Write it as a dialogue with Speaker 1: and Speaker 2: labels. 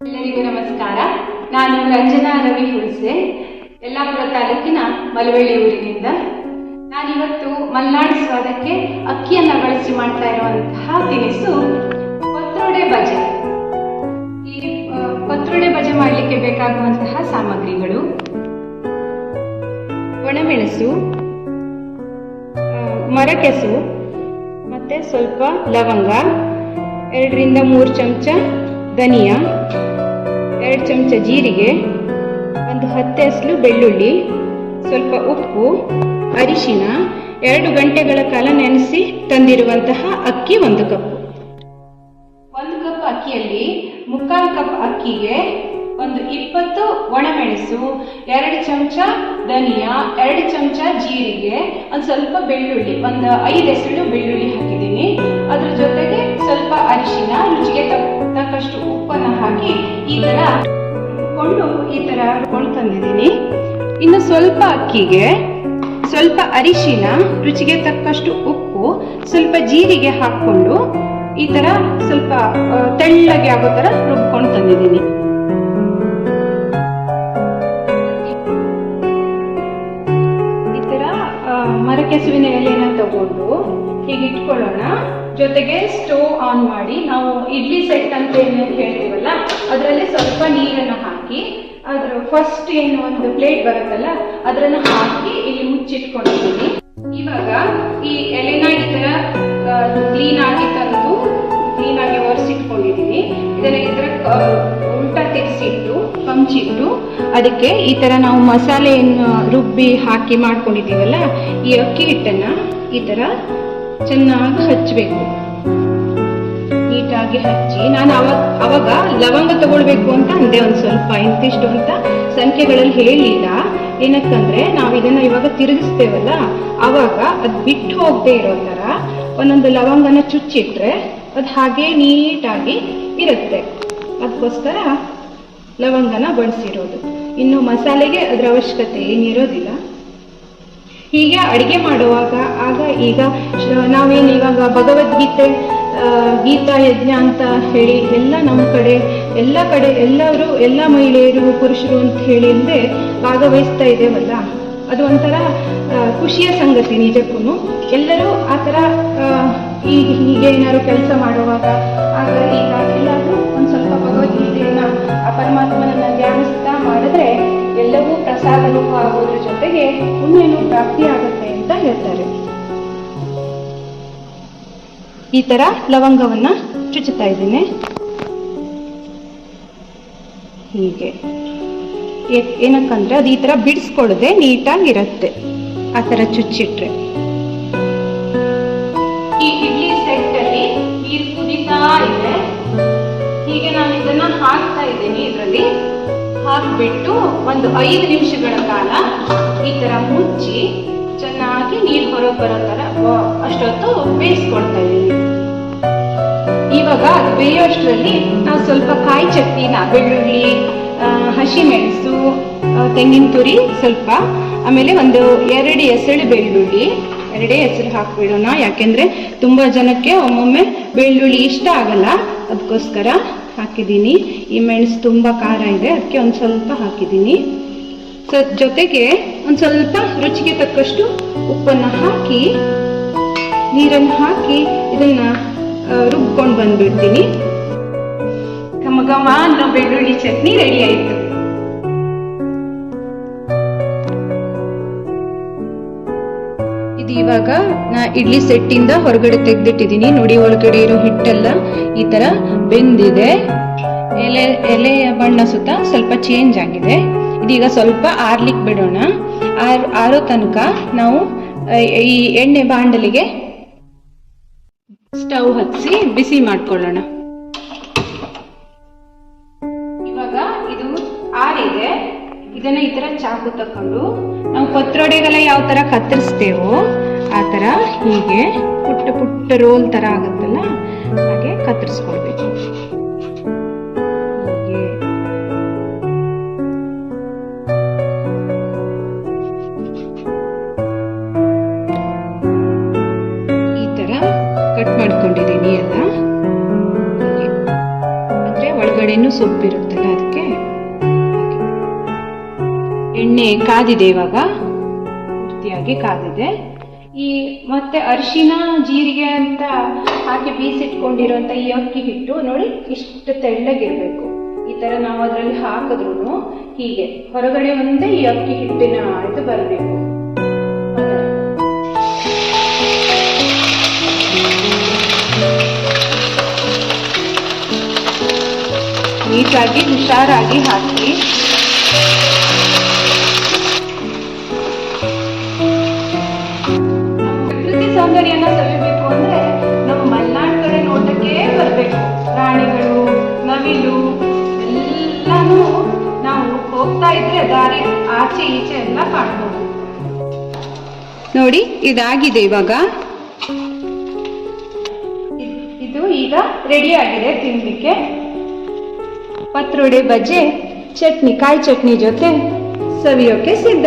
Speaker 1: ಎಲ್ಲರಿಗೂ ನಮಸ್ಕಾರ. ನಾನು ರಂಜನಾ ರವಿ ಹುಲ್ಸೆ. ಯಲ್ಲಾಪುರ ತಾಲೂಕಿನ ಮಲವಳ್ಳಿ ಊರಿನಿಂದ. ನಾನಿವತ್ತು ಮಲ್ನಾಡು ಸ್ವಾದಕ್ಕೆ ಅಕ್ಕಿಯನ್ನ ಬಳಸಿ ಮಾಡ್ತಾ ಇರುವಂತಹ ತಿನಿಸು ಪತ್ರೊಡೆ ಬಜೆ ಈ ಪತ್ರೊಡೆ ಬಜೆ ಮಾಡಲಿಕ್ಕೆ ಬೇಕಾಗುವಂತಹ ಸಾಮಗ್ರಿಗಳು. ಒಣಮೆಣಸು ಮರಕೆಸು, ಮತ್ತೆ ಸ್ವಲ್ಪ ಲವಂಗ, ಎರಡರಿಂದ ಮೂರು ಚಮಚ ಧನಿಯಾ ಎರಡು ಚಮಚ ಜೀರಿಗೆ, ಒಂದು ಹತ್ತು ಎಸಲು ಬೆಳ್ಳುಳ್ಳಿ, ಸ್ವಲ್ಪ ಉಪ್ಪು ಅರಿಶಿನ ಎರಡು ಗಂಟೆಗಳ ಕಾಲ ನೆನೆಸಿ ತಂದಿರುವಂತಹ ಅಕ್ಕಿ ಒಂದು ಕಪ್. ಒಂದು ಕಪ್ ಅಕ್ಕಿಯಲ್ಲಿ ಮುಕ್ಕಾಲು ಕಪ್ ಅಕ್ಕಿಗೆ ಒಂದು ಇಪ್ಪತ್ತು ಒಣಮೆಣಸು, ಎರಡು ಚಮಚ ಧನಿಯಾ, ಎರಡು ಚಮಚ ಜೀರಿಗೆ, ಒಂದು ಸ್ವಲ್ಪ ಬೆಳ್ಳುಳ್ಳಿ, ಒಂದು ಐದು ಎಸಳು ಬೆಳ್ಳುಳ್ಳಿ ಹಾಕಿದ್ದೀನಿ. ಅದ್ರ ಜೊತೆಗೆ ಸ್ವಲ್ಪ ಅರಿಶಿನ ರುಚಿಗೆ ಈ ಥರ ಕೊಂಡು ಈ ಕೊಂಡು ತಂದಿದ್ದೀನಿ. ಇನ್ನು ಸ್ವಲ್ಪ ಅಕ್ಕಿಗೆ ಸ್ವಲ್ಪ ಅರಿಶಿನ ರುಚಿಗೆ ತಕ್ಕಷ್ಟು ಉಪ್ಪು ಸ್ವಲ್ಪ ಜೀರಿಗೆ ಹಾಕೊಂಡು ಈ ತರ ಸ್ವಲ್ಪ ತೆಳ್ಳಗೆ ಆಗೋ ತರ ರುಬ್ಕೊಂಡು ತಂದಿದ್ದೀನಿ. ಈ ಆ, ಮರಕೆಸುವಿನ ಎಲೆನ ತಗೊಂಡು ಹೀಗೆ ಇಟ್ಕೊಳ್ಳೋಣ. ಜೊತೆಗೆ ಸ್ಟೋವ್ ಆನ್ ಮಾಡಿ ನಾವು ಇಡ್ಲಿ ಸೆಟ್ ಅಂತ ಏನು ಹೇಳ್ತೀವಲ್ಲ, ಅದರಲ್ಲಿ ಸ್ವಲ್ಪ ನೀರನ್ನು ಹಾಕಿ, ಅದ್ರ ಫಸ್ಟ್ ಏನು ಒಂದು ಪ್ಲೇಟ್ ಬರುತ್ತಲ್ಲ ಅದನ್ನ ಹಾಕಿ ಇಲ್ಲಿ ಮುಚ್ಚಿಟ್ಕೊಂಡಿದ್ದೀನಿ. ಇವಾಗ ಈ ಎಲೆನ ಈ ತರ ಕ್ಲೀನ್ ಆಗಿ ತಂದು ಕ್ಲೀನ್ ಆಗಿ ಒರೆಸಿಟ್ಕೊಂಡಿದ್ದೀನಿ. ಇದನ್ನ ಈ ತರ ಕ- ಉಲ್ಟಾ ತಿರ್ಸಿಟ್ಟು ಕಂಚಿಟ್ಟು ಅದಕ್ಕೆ ಈ ತರ ನಾವು ಮಸಾಲೆಯನ್ನು ರುಬ್ಬಿ ಹಾಕಿ ಮಾಡ್ಕೊಂಡಿದ್ದೀವಲ್ಲ, ಈ ಅಕ್ಕಿ ಹಿಟ್ಟನ್ನ ಈ ತರ ಚೆನ್ನಾಗಿ ಹಚ್ಚಬೇಕು ನೀಟಾಗಿ ಹಚ್ಚಿ, ನಾನು ಅವಾಗ ಅವಾಗ ಲವಂಗ ತಗೊಳ್ಬೇಕು ಅಂತ ಅಂದೆ ಒಂದು ಸ್ವಲ್ಪ, ಇಂತಿಷ್ಟು ಅಂತ. ಸಂಖ್ಯೆಗಳಲ್ಲಿ ಹೇಳಿಲ್ಲ. ಏನಕ್ಕಂದ್ರೆ ನಾವು ಇದನ್ನ ಇವಾಗ ತಿರುಗಿಸ್ತೇವಲ್ಲ, ಅವಾಗ ಅದ್ ಬಿಟ್ಟು ಹೋಗದೆ ಇರೋ ತರ ಒಂದೊಂದು ಲವಂಗನ ಚುಚ್ಚಿಟ್ರೆ ಅದು ಹಾಗೆ ನೀಟಾಗಿ ಇರುತ್ತೆ. ಅದಕ್ಕೋಸ್ಕರ ಲವಂಗನ ಬಳಸಿರೋದು. ಇನ್ನು ಮಸಾಲೆಗೆ ಅದ್ರ ಅವಶ್ಯಕತೆ ಏನಿರೋದಿಲ್ಲ. ಹೀಗೆ ಅಡಿಗೆ ಮಾಡುವಾಗ, ಆಗ ಈಗ ನಾವೇನು ಇವಾಗ ಭಗವದ್ಗೀತೆ ಗೀತಾ ಯಜ್ಞ ಅಂತ ಹೇಳಿ ಎಲ್ಲ ನಮ್ಮ ಕಡೆ, ಎಲ್ಲ ಕಡೆ ಎಲ್ಲರೂ, ಎಲ್ಲ ಮಹಿಳೆಯರು, ಪುರುಷರು ಅಂತ ಹೇಳಿ ಅಂದ್ರೆ ಭಾಗವಹಿಸ್ತಾ ಇದ್ದೇವಲ್ಲ? ಅದು ಒಂಥರ ಖುಷಿಯ ಸಂಗತಿ ನಿಜಕ್ಕೂ ಎಲ್ಲರೂ ಆ ಥರ ಈಗ ಹೀಗೆ ಏನಾದ್ರು ಕೆಲಸ ಮಾಡುವಾಗ, ಆಗ ಈಗ ಎಲ್ಲಾದರೂ ಒಂದು ಸ್ವಲ್ಪ ಭಗವದ್ಗೀತೆಯನ್ನು ಆ ಪರಮಾತ್ಮನನ್ನು ಧ್ಯಾನಿಸ್ತಾ ಮಾಡಿದ್ರೆ ಎಲ್ಲವೂ ಪ್ರಸಾದ ರೂಪ ಜೊತೆಗೆ ಪುಣ್ಯನು ಪ್ರಾಪ್ತಿಯಾಗುತ್ತೆ ಅಂತ ಹೇಳ್ತಾರೆ. ಈ ತರ ಲವಂಗವನ್ನ ಚುಚ್ಚುತ್ತಾ ಇದ್ದೀನಿ. ಹೀಗೆ. ಏನಕ್ಕಂದ್ರೆ ಅದು ಈ ತರ ಬಿಡಿಸ್ಕೊಳ್ಳದೆ ನೀಟಾಗಿರತ್ತೆ ಆ ತರ ಚುಚ್ಚಿಟ್ರೆ. ಈ ಇಡ್ಲಿ ಸೆಟ್ ಅಲ್ಲಿ ನೀರು ಕುದಿತಾ ಇದೆ. ಹೀಗೆ ನಾನು ಇದನ್ನ ಹಾಕ್ತಾ ಇದ್ದೀನಿ ಇದರಲ್ಲಿ. ಹಾಕ್ಬಿಟ್ಟು ಒಂದು ಐದು ನಿಮಿಷಗಳ ಕಾಲ ಈ ಥರ ಮುಚ್ಚಿ ಚೆನ್ನಾಗಿ ನೀರು ಬರೋ ತರ ಆ, ಅಷ್ಟೊತ್ತು ಬೇಯಿಸ್ಕೊಳ್ತಾ ಇದ್ದೀನಿ. ಇವಾಗ ಅದು ಬೇಯೋಷ್ಟರಲ್ಲಿ ನಾವು ಸ್ವಲ್ಪ ಕಾಯಿ ಚಟ್ನಿನ ಬೆಳ್ಳುಳ್ಳಿ ಹಸಿಮೆಣಸು ತೆಂಗಿನ ತುರಿ ಸ್ವಲ್ಪ ಆಮೇಲೆ ಒಂದು ಎರಡು ಎಸಳು ಬೆಳ್ಳುಳ್ಳಿ. ಎರಡೇ ಹೆಸರು ಹಾಕ್ಬಿಡೋಣ ಯಾಕೆಂದ್ರೆ ತುಂಬಾ ಜನಕ್ಕೆ ಒಮ್ಮೊಮ್ಮೆ ಬೆಳ್ಳುಳ್ಳಿ ಇಷ್ಟ ಆಗಲ್ಲ. ಅದಕ್ಕೋಸ್ಕರ ಹಾಕಿದ್ದೀನಿ. ಈ ಮೆಣಸು ತುಂಬಾ ಖಾರ ಇದೆ, ಅದಕ್ಕೆ ಒಂದು ಸ್ವಲ್ಪ ಹಾಕಿದ್ದೀನಿ. ಸೊ, ಜೊತೆಗೆ ಒಂದು ಸ್ವಲ್ಪ ರುಚಿಗೆ ತಕ್ಕಷ್ಟು ಉಪ್ಪನ್ನು ಹಾಕಿ, ನೀರನ್ನು ಹಾಕಿ ಇದನ್ನ ರುಬ್ಕೊಂಡು ಬಂದ್ಬಿಡ್ತೀನಿ. ಘಮ ಘಮ ಅನ್ನೋ ಬೆಳ್ಳುಳ್ಳಿ ಚಟ್ನಿ ರೆಡಿ ಆಯಿತು. ಇವಾಗ ನಾ ಇಡ್ಲಿ ಸೆಟ್ಟಿಂದ ಹೊರಗಡೆ ತೆಗೆದಿಟ್ಟಿದ್ದೀನಿ. ನೋಡಿ, ಒಳಗಡೆ ಇರೋ ಹಿಟ್ಟೆಲ್ಲ ಈ ತರ ಬೆಂದಿದೆ. ಎಲೆ, ಎಲೆಯ ಬಣ್ಣ ಸುತ್ತ ಸ್ವಲ್ಪ ಚೇಂಜ್ ಆಗಿದೆ. ಇದೀಗ ಸ್ವಲ್ಪ ಆರ್ಲಿಕ್ಕೆ ಬಿಡೋಣ. ಆರ್, ಆರೋ ತನಕ ನಾವು ಈ ಎಣ್ಣೆ ಬಾಂಡಲಿಗೆ ಸ್ಟವ್ ಹಚ್ಚಿ ಬಿಸಿ ಮಾಡ್ಕೊಳ್ಳೋಣ. ಇವಾಗ ಇದು ಆರಿದೆ. ಇದನ್ನ ಈ ತರ ಚಾಕು ತಕೊಂಡು ನಾವು ಪತ್ರೊಡೆಗೆಲ್ಲ ಯಾವ ತರ ಕತ್ತರಿಸ್ತೇವೋ ಆ ತರ ಹೀಗೆ ಪುಟ್ಟ ಪುಟ್ಟ ರೋಲ್ ತರ ಆಗುತ್ತಲ್ಲ? ಹಾಗೆ ಕತ್ತರಿಸ್ಕೊಳ್ಬೇಕು. ಹೀಗೆ. ಅಂದ್ರೆ ಒಳಗಡೆನೂ ಸೊಪ್ಪಿರುತ್ತಲ್ಲ ಅದಕ್ಕೆ? ಎಣ್ಣೆ ಕಾದಿದೆ ಇವಾಗ? ಪೂರ್ತಿಯಾಗಿ ಕಾದಿದೆ. ಈ ಮತ್ತೆ ಅರಿಶಿನ, ಜೀರಿಗೆ ಅಂತ ಹಾಕಿ ಬೀಸಿಟ್ಕೊಂಡಿರುವಂತ ಈ ಅಕ್ಕಿ ಹಿಟ್ಟು ನೋಡಿ ಇಷ್ಟು ತೆಳ್ಳಗಿರ್ಬೇಕು. ಈ ತರ ನಾವು ಅದರಲ್ಲಿ ಹಾಕಿದ್ರು ಹೀಗೆ. ಹೊರಗಡೆ ಒಂದೇ ಈ ಅಕ್ಕಿ ಹಿಟ್ಟಿನ ಇದು ಬರಬೇಕು. ನೀಟಾಗಿ, ಹುಷಾರಾಗಿ ಹಾಕಿ. ಪ್ರಕೃತಿ ಸೌಂದರ್ಯನ ಸವಿಬೇಕು ಅಂದ್ರೆ ನಮ್ಮ ಮಲ್ನಾಡ್ ಕಡೆ ನೋಟಕ್ಕೆ ಬರಬೇಕು. ಪ್ರಾಣಿಗಳು, ನವಿಲು, ಎಲ್ಲಾನು ನಾವು ಹೋಗ್ತಾ ಇದ್ರೆ ದಾರಿ ಆಚೆ ಈಚೆ ಎಲ್ಲ ಕಾಣ್ಬೋದು. ನೋಡಿ, ಇದಾಗಿದೆ ಇವಾಗ. ಇದು ಈಗ ರೆಡಿ ಆಗಿದೆ ತಿನ್ಲಿಕ್ಕೆ. ಪತ್ರೊಡೆ ಬಜ್ಜೆ ಚಟ್ನಿ ಕಾಯಿ ಚಟ್ನಿ ಜೊತೆ ಸವಿಯೋಕೆ ಸಿದ್ಧ